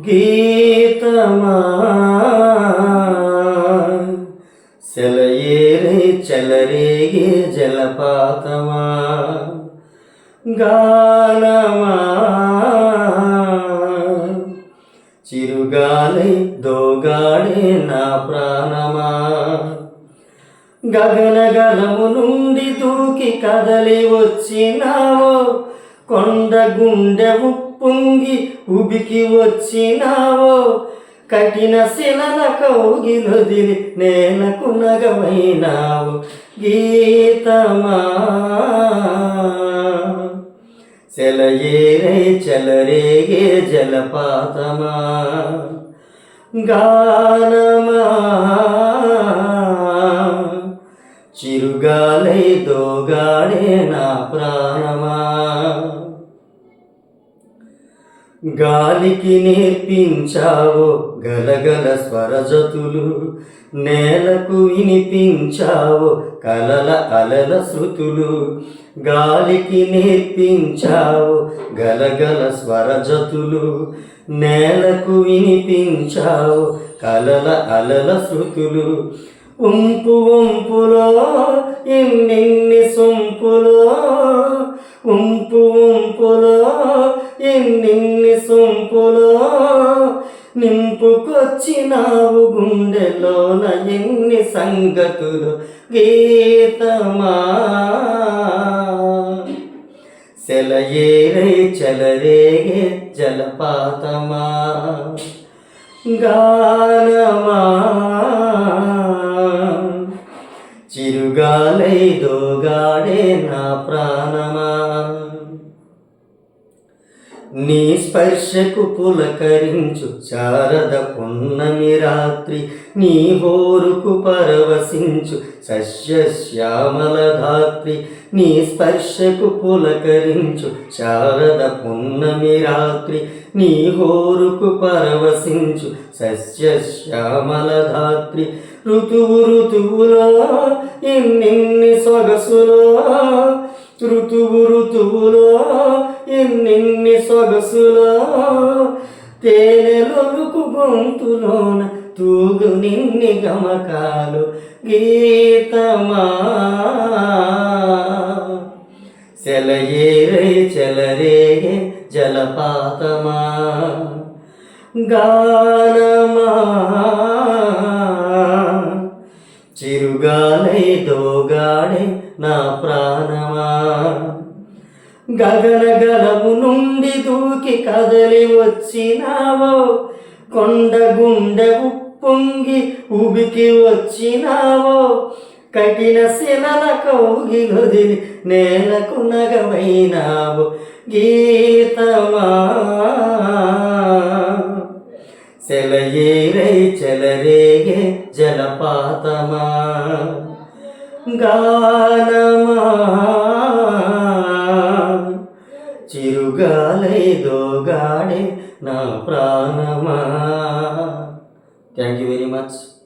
గీతమా? సెలయేరే చెలరేగే జలపాతమా? గానమా? చిరుగాలి దోగాడే నా ప్రాణమా? గగనగలము నుండి దూకి కదలి వచ్చినావో కొండ గుండె పొంగి ఉబికి వచ్చినావో కఠిన శిలల కౌగిలొదిలి నేలకు నగమైనావు. గీతమా సెలయేరే చెలరేగే జలపాతమా గానమా చిరుగాలై దోగాడే నా ప్రాణమా. గాలికి నేర్పించావు గలగల స్వరజతులు నేలకు వినిపించావు కలల అలల శృతులు. గాలికి నేర్పించావు గలగల స్వరజతులు నేలకు వినిపించావు కలల అలల శృతులు. ఉంపు ఉంపులో ఇన్నిన్ని సొంపులో ఉంపు ఉంపులో గుండెలోన ఎన్ని సంగతులు? గీతమా? సెలయేరే చెలరేగే జలపాతమా? గానమా? చిరుగాలై దోగాడే నా ప్రాణమా? నీ స్పర్శకు పులకరించు శారద పున్నమి రాత్రి నీ హోరుకు పరవశించు సస్యశ్యామల ధాత్రి నీ స్పర్శకు పులకరించు శారద పున్నమి రాత్రి నీ హోరుకు పరవశించు సస్యశ్యామల ధాత్రి. ఋతువు ఋతువులా ఇన్నిన్ని సొగసులో ఋతువు ఋతువులో ఎన్నిన్ని సొగసులో తేనెలొలుకు గొంతులోన తూగు నిన్ని గమకాలు గీతమా. చెలయేరే చెలరే జలపాతమా. గానమా. చిరుగాలై దోగాడే నా ప్రాణమా. గగనగలము నుండి దూకి కదలి వచ్చినావో కొండ గుండె ఉప్పొంగి ఉబికి వచ్చినావో కఠిన శిలల కౌగిలొదిలి నేలకు నగమైనావు గీతమా. సెలయేరై చెలరేగే జలపాతమా. గానమా. గాడే నా ప్రాణమా. Thank you very much